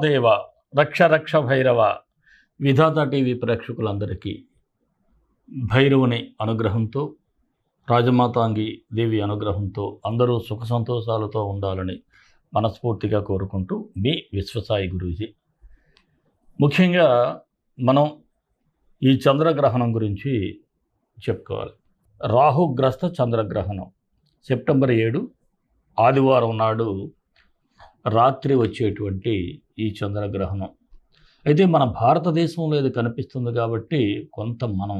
మహాదేవ రక్ష రక్ష భైరవ విధాత టీవీ ప్రేక్షకులందరికీ భైరవుని అనుగ్రహంతో రాజమాతాంగి దేవి అనుగ్రహంతో అందరూ సుఖ సంతోషాలతో ఉండాలని మనస్ఫూర్తిగా కోరుకుంటూ మీ విశ్వసాయి గురూజీ. ముఖ్యంగా మనం ఈ చంద్రగ్రహణం గురించి చెప్పుకోవాలి. రాహుగ్రస్త చంద్రగ్రహణం సెప్టెంబర్ ఏడు ఆదివారం నాడు రాత్రి వచ్చేటువంటి ఈ చంద్రగ్రహణం. అయితే మన భారతదేశంలో ఇది కనిపిస్తుంది కాబట్టి కొంత మనం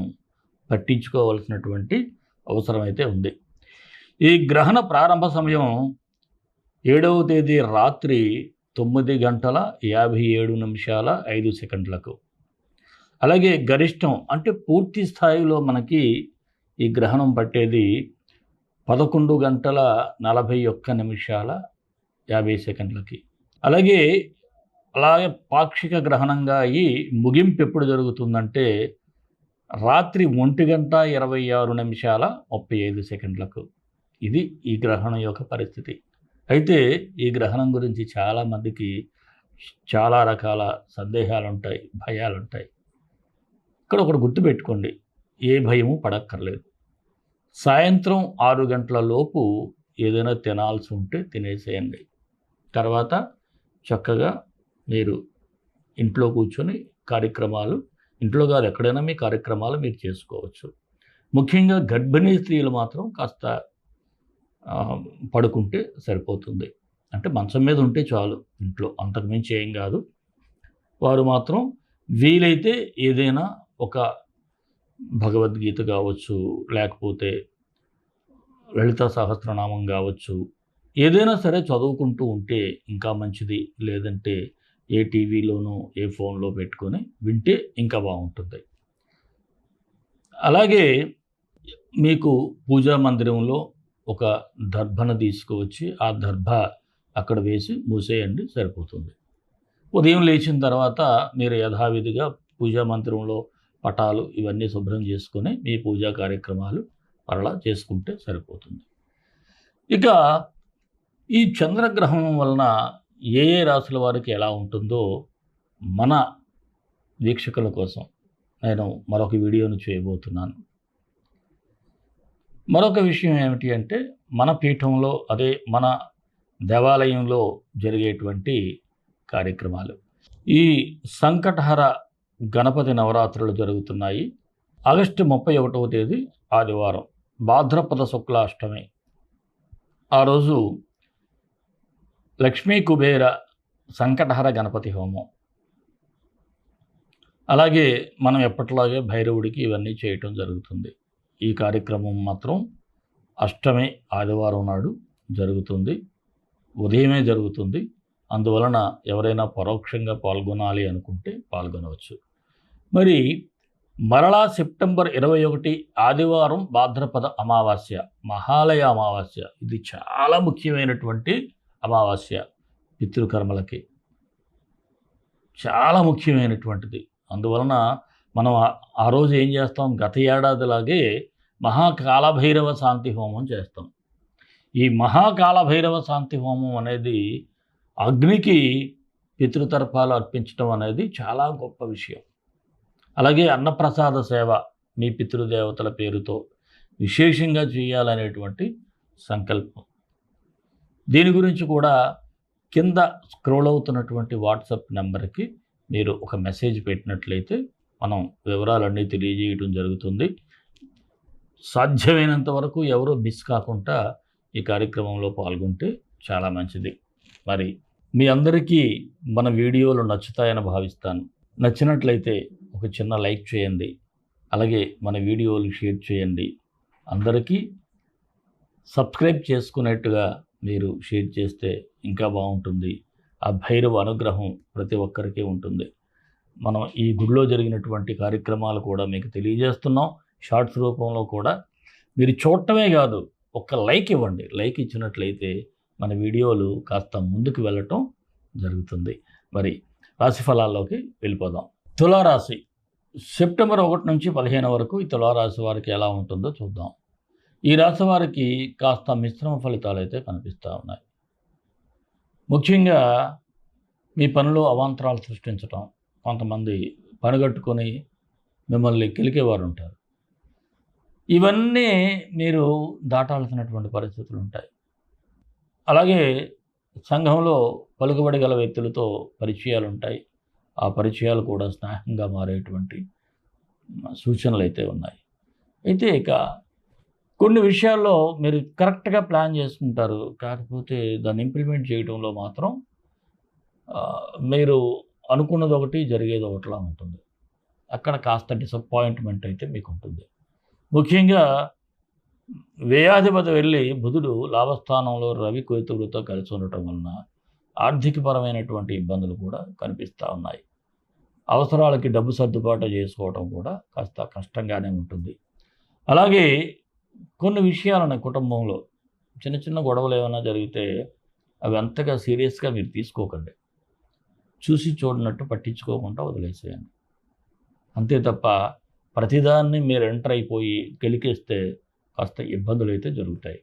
పట్టించుకోవాల్సినటువంటి అవసరం అయితే ఉంది. ఈ గ్రహణ ప్రారంభ సమయం ఏడవ తేదీ రాత్రి తొమ్మిది గంటల యాభై ఏడు నిమిషాల ఐదు సెకండ్లకు. అలాగే గరిష్టం అంటే పూర్తి స్థాయిలో మనకి ఈ గ్రహణం పట్టేది పదకొండు గంటల నలభై ఒక్క నిమిషాల యాభై సెకండ్లకి. అలాగే అలాగే పాక్షిక గ్రహణంగా అయ్యి ముగింపు ఎప్పుడు జరుగుతుందంటే రాత్రి ఒంటి గంట ఇరవై ఆరు నిమిషాల ముప్పై ఐదు సెకండ్లకు. ఇది ఈ గ్రహణం యొక్క పరిస్థితి. అయితే ఈ గ్రహణం గురించి చాలామందికి చాలా రకాల సందేహాలు ఉంటాయి భయాలు ఉంటాయి ఇక్కడ ఒకటి గుర్తుపెట్టుకోండి. ఏ భయము పడక్కర్లేదు. సాయంత్రం ఆరు గంటల లోపు ఏదైనా తినాల్సి ఉంటే తినేసేయండి. తర్వాత చక్కగా మీరు ఇంట్లో కూర్చొని కార్యక్రమాలు ఇంట్లో కాదు ఎక్కడైనా మీ కార్యక్రమాలు మీరు చేసుకోవచ్చు. ముఖ్యంగా గర్భిణీ స్త్రీలు మాత్రం కాస్త పడుకుంటే సరిపోతుంది. అంటే మంచం మీద ఉంటే చాలు ఇంట్లో అంతకుమించి ఏం కాదు. వారు మాత్రం వీలైతే ఏదైనా ఒక భగవద్గీత కావచ్చు లేకపోతే లలిత సహస్రనామం కావచ్చు ఏదైనా సరే చదువుకుంటూ ఉంటే ఇంకా మంచిది లేదంటే ఏ టీవీలోనో ఏ ఫోన్లో పెట్టుకొని వింటే ఇంకా బాగుంటుంది. అలాగే మీకు పూజా మందిరంలో ఒక దర్భను తీసుకువచ్చి ఆ దర్భ అక్కడ వేసి మూసేయండి సరిపోతుంది. ఉదయం లేచిన తర్వాత మీరు యథావిధిగా పూజా మందిరంలో పటాలు ఇవన్నీ శుభ్రం చేసుకొని మీ పూజా కార్యక్రమాలు మరలా చేసుకుంటే సరిపోతుంది. ఇక ఈ చంద్రగ్రహణం వలన ఏ ఏ రాసుల వారికి ఎలా ఉంటుందో మన వీక్షకుల కోసం నేను మరొక వీడియోను చేయబోతున్నాను. మరొక విషయం ఏమిటి అంటే మన పీఠంలో అదే మన దేవాలయంలో జరిగేటువంటి కార్యక్రమాలు. ఈ సంకటహర గణపతి నవరాత్రులు జరుగుతున్నాయి. ఆగస్టు ముప్పై ఒకటవ తేదీ ఆదివారం భాద్రపద శుక్లాష్టమి. ఆ రోజు లక్ష్మీ కుబేర సంకటహర గణపతి హోమం. అలాగే మనం ఎప్పటిలాగే భైరవుడికి ఇవన్నీ చేయటం జరుగుతుంది. ఈ కార్యక్రమం మాత్రం అష్టమి ఆదివారం నాడు జరుగుతుంది. ఉదయమే జరుగుతుంది. అందువలన ఎవరైనా పరోక్షంగా పాల్గొనాలి అనుకుంటే పాల్గొనవచ్చు. మరి మరలా సెప్టెంబర్ ఇరవై ఒకటి ఆదివారం భాద్రపద అమావాస్య మహాలయ అమావాస్య ఇది చాలా ముఖ్యమైనటువంటి అమావాస్య పితృకర్మలకి చాలా ముఖ్యమైనటువంటిది. అందువలన మనం ఆ- రోజు ఏం చేస్తాం? గత ఏడాదిలాగే మహాకాలభైరవ శాంతి హోమం చేస్తాం. ఈ మహాకాలభైరవ శాంతి హోమం అనేది అగ్నికి పితృతర్పాలు అర్పించడం అనేది చాలా గొప్ప విషయం. అలాగే అన్నప్రసాద సేవ మీ పితృదేవతల పేరుతో విశేషంగా చేయాలనేటువంటి సంకల్పం. దీని గురించి కూడా కింద స్క్రోల్ అవుతున్నటువంటి వాట్సాప్ నెంబర్కి మీరు ఒక మెసేజ్ పెట్టినట్లయితే మనం వివరాలన్నీ తెలియజేయడం జరుగుతుంది. సాధ్యమైనంత వరకు ఎవరో మిస్ కాకుండా ఈ కార్యక్రమంలో పాల్గొంటే చాలా మంచిది. మరి మీ అందరికీ మన వీడియోలు నచ్చుతాయని భావిస్తాను. నచ్చినట్లయితే ఒక చిన్న లైక్ చేయండి. అలాగే మన వీడియోలు షేర్ చేయండి. అందరికీ సబ్స్క్రైబ్ చేసుకునేట్టుగా మీరు షేర్ చేస్తే ఇంకా బాగుంటుంది. ఆ భైరవ అనుగ్రహం ప్రతి ఒక్కరికి ఉంటుంది. మనం ఈ గుడిలో జరిగినటువంటి కార్యక్రమాలు కూడా మీకు తెలియజేస్తున్నాం. షార్ట్స్ రూపంలో కూడా మీరు చూడటమే కాదు ఒక్క లైక్ ఇవ్వండి. లైక్ ఇచ్చినట్లయితే మన వీడియోలు కాస్త ముందుకు వెళ్ళటం జరుగుతుంది. మరి రాశి ఫలాల్లోకి వెళ్ళిపోదాం. తులారాశి. సెప్టెంబర్ ఒకటి నుంచి పదిహేను వరకు ఈ తులారాశి వారికి ఎలా ఉంటుందో చూద్దాం. ఈ రాశి వారికి కాస్త మిశ్రమ ఫలితాలు అయితే కనిపిస్తూ ఉన్నాయి. ముఖ్యంగా మీ పనిలో అవాంతరాలు సృష్టించటం కొంతమంది పనిగట్టుకొని మిమ్మల్ని కెలికేవారు ఉంటారు. ఇవన్నీ మీరు దాటాల్సినటువంటి పరిస్థితులు ఉంటాయి. అలాగే సంఘంలో పలుకుబడి గల వ్యక్తులతో పరిచయాలు ఉంటాయి. ఆ పరిచయాలు కూడా స్నేహంగా మారేటువంటి సూచనలు అయితే ఉన్నాయి. అయితే ఇక కొన్ని విషయాల్లో మీరు కరెక్ట్గా ప్లాన్ చేసుకుంటారు. కాకపోతే దాన్ని ఇంప్లిమెంట్ చేయడంలో మాత్రం మీరు అనుకున్నది ఒకటి జరిగేది ఒకటిలా ఉంటుంది. అక్కడ కాస్త డిసప్పాయింట్మెంట్ అయితే మీకు ఉంటుంది. ముఖ్యంగా వ్యయాధిపతి వెళ్ళి బుధుడు లాభస్థానంలో రవి కోతులతో కలిసి ఉండటం వలన ఆర్థికపరమైనటువంటి ఇబ్బందులు కూడా కనిపిస్తూ ఉన్నాయి. అవసరాలకి డబ్బు సర్దుబాటు చేసుకోవడం కూడా కాస్త కష్టంగానే ఉంటుంది. అలాగే కొన్ని విషయాలను కుటుంబంలో. చిన్న చిన్న గొడవలు ఏమైనా జరిగితే అవి అంతగా సీరియస్గా మీరు తీసుకోకండి. చూసి చూడనట్టు పట్టించుకోకుండా వదిలేసేయండి. అంతే తప్ప ప్రతిదాన్ని మీరు ఎంటర్ అయిపోయి గెలికేస్తే కాస్త ఇబ్బందులు అయితే జరుగుతాయి.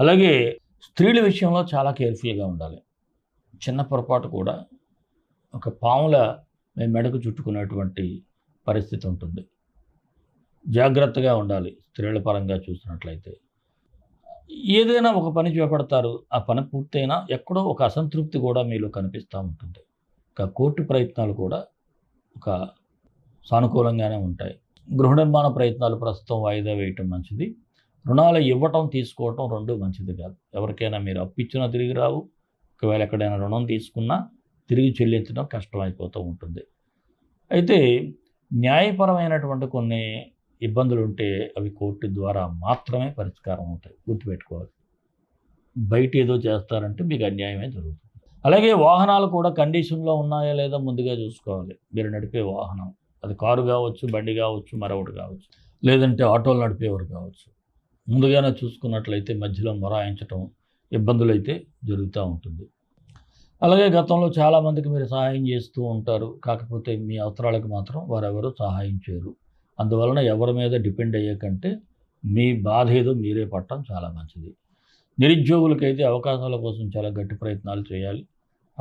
అలాగే స్త్రీల విషయంలో చాలా కేర్ఫుల్గా ఉండాలి. చిన్న పొరపాటు కూడా ఒక పాముల మేము మెడకు చుట్టుకున్నటువంటి పరిస్థితి ఉంటుంది. జాగ్రత్తగా ఉండాలి స్త్రీల పరంగా చూసినట్లయితే. ఏదైనా ఒక పని చేపడతారు ఆ పని పూర్తయినా ఎక్కడో ఒక అసంతృప్తి కూడా మీలో కనిపిస్తూ ఉంటుంది. ఇక కోర్టు ప్రయత్నాలు కూడా ఒక సానుకూలంగానే ఉంటాయి. గృహ నిర్మాణ ప్రయత్నాలు ప్రస్తుతం వాయిదా వేయటం మంచిది. రుణాలు ఇవ్వటం తీసుకోవటం రెండు మంచిది కాదు. ఎవరికైనా మీరు అప్పిచ్చినా తిరిగి రావు. ఒకవేళ ఎక్కడైనా రుణం తీసుకున్నా తిరిగి చెల్లించడం కష్టమైపోతూ ఉంటుంది. అయితే న్యాయపరమైనటువంటి కొన్ని ఇబ్బందులు ఉంటే అవి కోర్టు ద్వారా మాత్రమే పరిష్కారం అవుతాయి. గుర్తుపెట్టుకోవాలి. బయట ఏదో చేస్తారంటే మీకు అన్యాయమే జరుగుతుంది. అలాగే వాహనాలు కూడా కండిషన్లో ఉన్నాయా లేదా ముందుగా చూసుకోవాలి. మీరు నడిపే వాహనం. అది కారు కావచ్చు బండి కావచ్చు మరొకటి కావచ్చు. లేదంటే ఆటోలు నడిపేవారు కావచ్చు. ముందుగానే చూసుకున్నట్లయితే మధ్యలో మొరాయించటం ఇబ్బందులు అయితే జరుగుతూ ఉంటుంది. అలాగే గతంలో చాలామందికి మీరు సహాయం చేస్తూ ఉంటారు. కాకపోతే మీ అవసరాలకు మాత్రం వారెవరు సహాయం చేయరు. అందువలన ఎవరి మీద డిపెండ్ అయ్యే కంటే మీ బాధ ఏదో మీరే పట్టడం చాలా మంచిది. నిరుద్యోగులకైతే అవకాశాల కోసం చాలా గట్టి ప్రయత్నాలు చేయాలి.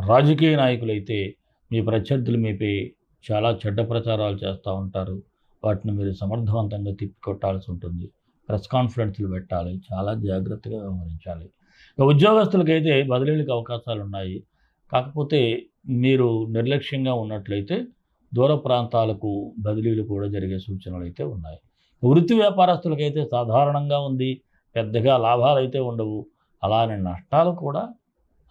రాజకీయ నాయకులైతే మీ ప్రత్యర్థులు మీపై చాలా చెడ్డ ప్రచారాలు చేస్తూ ఉంటారు. వాటిని మీరు సమర్థవంతంగా తిప్పికొట్టాల్సి ఉంటుంది. ప్రెస్ కాన్ఫరెన్స్లు పెట్టాలి. చాలా జాగ్రత్తగా వ్యవహరించాలి. ఇక ఉద్యోగస్తులకైతే బదిలీలకు అవకాశాలు ఉన్నాయి కాకపోతే మీరు నిర్లక్ష్యంగా ఉన్నట్లయితే దూర ప్రాంతాలకు బదిలీలు కూడా జరిగే సూచనలు అయితే ఉన్నాయి. వృత్తి వ్యాపారస్తులకైతే సాధారణంగా ఉంది పెద్దగా లాభాలు అయితే ఉండవు. అలానే నష్టాలు కూడా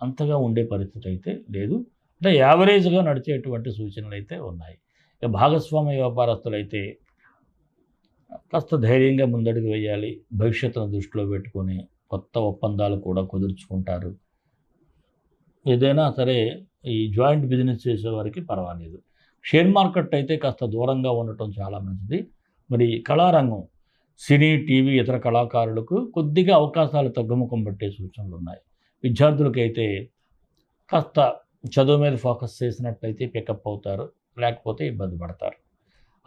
అంతగా ఉండే పరిస్థితి అయితే లేదు. అంటే యావరేజ్గా నడిచేటువంటి సూచనలు అయితే ఉన్నాయి. ఇక భాగస్వామ్య వ్యాపారస్తులైతే కాస్త ధైర్యంగా ముందడుగు వేయాలి భవిష్యత్తును దృష్టిలో పెట్టుకొని కొత్త ఒప్పందాలు కూడా కుదుర్చుకుంటారు. ఏదైనా సరే ఈ జాయింట్ బిజినెస్ చేసేవారికి పర్వాలేదు. షేర్ మార్కెట్ అయితే కాస్త దూరంగా ఉండటం చాలా మంచిది. మరి కళారంగం సినీ టీవీ ఇతర కళాకారులకు కొద్దిగా అవకాశాలు తగ్గుముఖం పట్టే సూచనలు ఉన్నాయి. విద్యార్థులకైతే కాస్త చదువు మీద ఫోకస్ చేసినట్లయితే పికప్ అవుతారు లేకపోతే ఇబ్బంది పడతారు.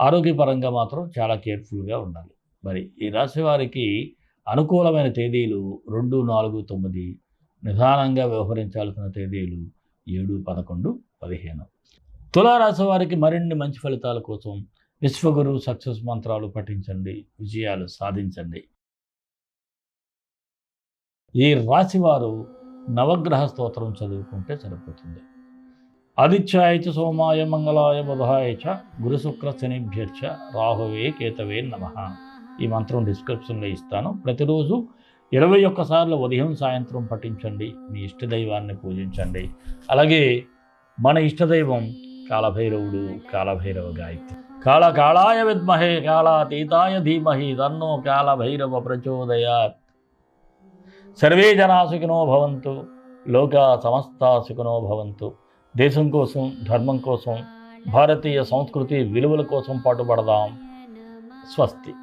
ఆరోగ్యపరంగా మాత్రం చాలా కేర్ఫుల్గా ఉండాలి. మరి ఈ రాశి వారికి అనుకూలమైన తేదీలు రెండు నాలుగు తొమ్మిది నిదానంగా వ్యవహరించాల్సిన తేదీలు ఏడు పదకొండు పదిహేను. తులారాశి వారికి మరిన్ని మంచి ఫలితాల కోసం విశ్వగురు సక్సెస్ మంత్రాలు పఠించండి విజయాలు సాధించండి. ఈ రాశివారు నవగ్రహ స్తోత్రం చదువుకుంటే సరిపోతుంది. ఆదిత్యాయ చ సోమాయ మంగళాయ బుధాయ చ గురు శుక్ర శనిభ్యర్చ రాహువే కేతవే నమ. ఈ మంత్రం డిస్క్రిప్షన్లో ఇస్తాను. ప్రతిరోజు ఇరవై ఒక్కసార్లు ఉదయం సాయంత్రం పఠించండి. మీ ఇష్టదైవాన్ని పూజించండి. అలాగే మన ఇష్టదైవం కాలభైరవుడు కాలభైరవ గాయత్రి. కాళ కాళాయ విద్మహే కాళాతీతాయ ధీమహి తన్నో కాలభైరవ ప్రచోదయాత్. సర్వే జనా సుఖినో భవంతు లోక సమస్త సుఖినో భవంతు. దేశం కోసం ధర్మం కోసం భారతీయ సంస్కృతి విలువల కోసం పాటుపడదాం. స్వస్తి.